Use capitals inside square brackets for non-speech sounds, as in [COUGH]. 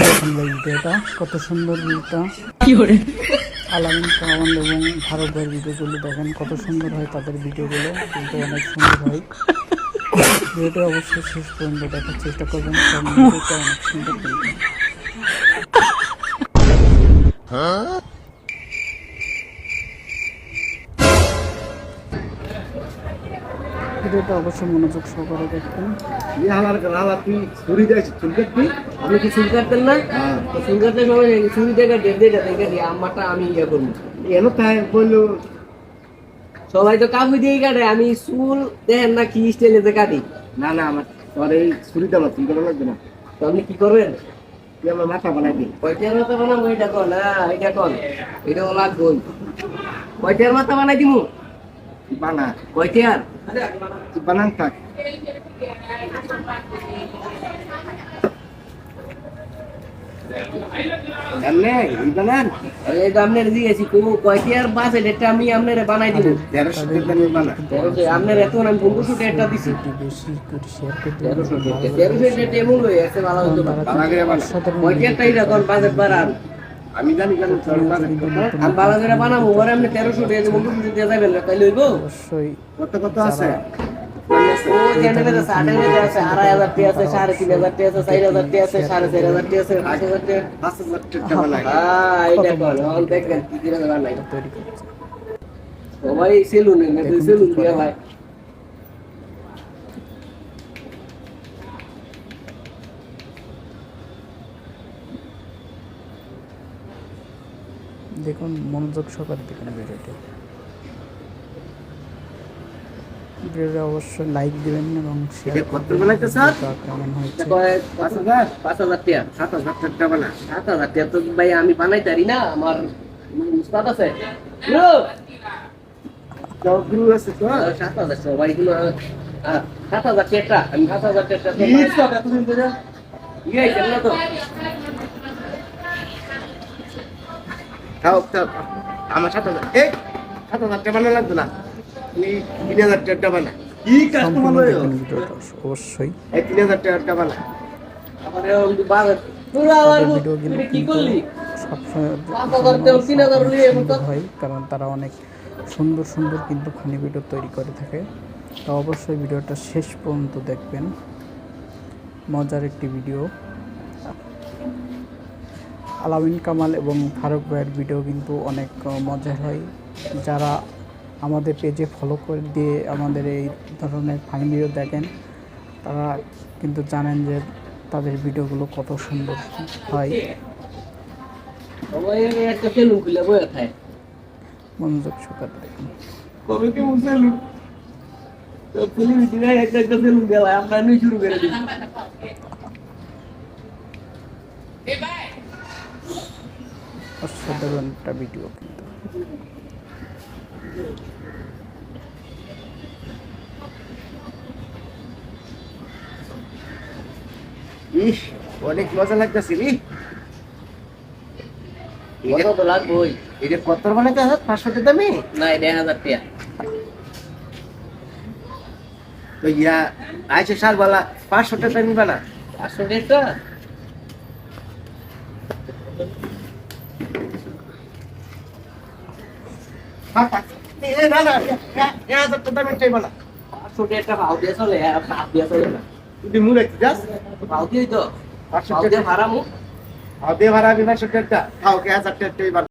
দেখুন ভাই ভিডিওটা কত সুন্দর ভিডিওটা আলামিন কামাল এবং ভারতের ভিডিওগুলো দেখেন কত সুন্দর হয় তাদের ভিডিওগুলো কিন্তু অনেক সুন্দর হয়। ভিডিওটা অবশ্যই শেষ পর্যন্ত দেখার চেষ্টা করবেন। [LAUGHS] অনেক সুন্দর ভিডিওটা অবশ্যই মনোযোগ সহকারে দেখবেন ये हालात हालात তুই ছুরি দেয় চুল কাটবি আপনি কি চুল কাটতেন না হ্যাঁ তো চুল কাটতে সময় চুরি দেখে ডেট দিয়ে দেখে দিয়ে আমারটা আমি ইয়ে করবো এনো তাই বললো সবাই তো কাবু দিয়ে কাটে আমি চুল দেখেন না কি স্টাইলে কাটি না না আমার তোর এই ছুরি দেওয়া চুল কাটা লাগবে না তো আপনি কি করবেন তুই আমার মাথা বানাই দিই কয়টার মাথা বানাবো এটা কন না এটা কন এটা লাগবো কয়টার মাথা বানাই দিমু বানা তুই বানান থাক এমনে এই বানান এই তো দিয়েছি কো কয়টার বাসে এটা আমি আপনার বানাই দিব তেরোশো টাকা বানা তেরোশো আপনার এত আমি পনেরোশো টাকা দিছি বেশি করে শেয়ার করতে তেরোশো টাকা তেরোশো টাকা এমন হয়ে আছে ভালো হতো বালা করে বানা সাধারণ কয়টারটাই এখন বাজেট বাড়ান আমি জানি কেন আমি বালা করে বানাবো ওরে আপনি তেরোশো টাকা দেবো পনেরোশো দিয়ে যাবেন না তাইলে হইব অবশ্যই। কত কত আছে। ও চ্যানেলে আছে আড়াই হাজার টাকা আছে সাড়ে তিন হাজার টাকা আছে চার হাজার টাকা আছে সাড়ে চার হাজার টাকা আছে পাঁচ হাজার পাঁচ হাজার হ্যাঁ এইটা দেখবেন কি হাজার সবাই সেলুনে সেলুন দিয়ে ভাই দেখুন মনোযোগ সহকারে দেখুন ভিডিওটি। ভিডিওটা অবশ্যই লাইক দিবেন এবং শেয়ার কত বানাইতে কেমন হয়েছে? পাঁচ হাজার? পাঁচ হাজার টাকা সাত হাজার টাকা সাত হাজার টাকা তো ভাই আমি বানাই না আমার উস্তাদ আছে। গুরু, আছে তো সাত হাজার সবাই গুলো সাত হাজার টাকা আমি সাত হাজার টাকা ইয়ে তো তাও আমার সাত হাজার। এই সাত হাজার টাকা বানা লাগবে না। তুমি তিন হাজার টাকা বানা কি সম্পূর্ণ অবশ্যই। এই তিন হাজার টাকা বানা আমার বাজার পুরো কি করলি? হয় কারণ তারা অনেক সুন্দর সুন্দর কিন্তু ফানি ভিডিও তৈরি করে থাকে। তো অবশ্যই ভিডিওটা শেষ পর্যন্ত দেখবেন। মজার একটি ভিডিও আলামিন কামাল এবং ফারুক ভাইয়ের ভিডিও কিন্তু অনেক মজার হয়। যারা আমাদের পেজে ফলো করে দিয়ে আমাদের এই ধরনের ফানি ভিডিও দেখেন তারা কিন্তু জানেন যে তাদের ভিডিওগুলো কত সুন্দর হয়। মনোযোগ সহকারে দেখুন। কবে কি সেলুন তো পুলিশ দিনে একটা একটা সেলুন গেল আমরা নিয়ে শুরু করে দিই অসাধারণ একটা ভিডিও কিন্তু। ইস অনেক মজা লাগতেছে রে কত তো লাগবেই। এটা কত বানাইতে হাজার পাঁচশো টাকা না এটা হাজার টাকা। তো ইয়া আইসে সার বালা পাঁচশো টাকা নিবা না। পাঁচশো টাকা হ্যাঁ, পাঁচ- এ, না না হাজার টাকা দামি চাইবা না পাঁচশো টাকা ভাও দিয়ে চলে ভাত দিয়ে চলে না তুই মুড়ে কি যাস ভাও দিয়ে তো ভাও ভাড়া মুখ আর দিয়ে ভাড়া আমি পাঁচশো টাকা খাও, কে হাজার টাকা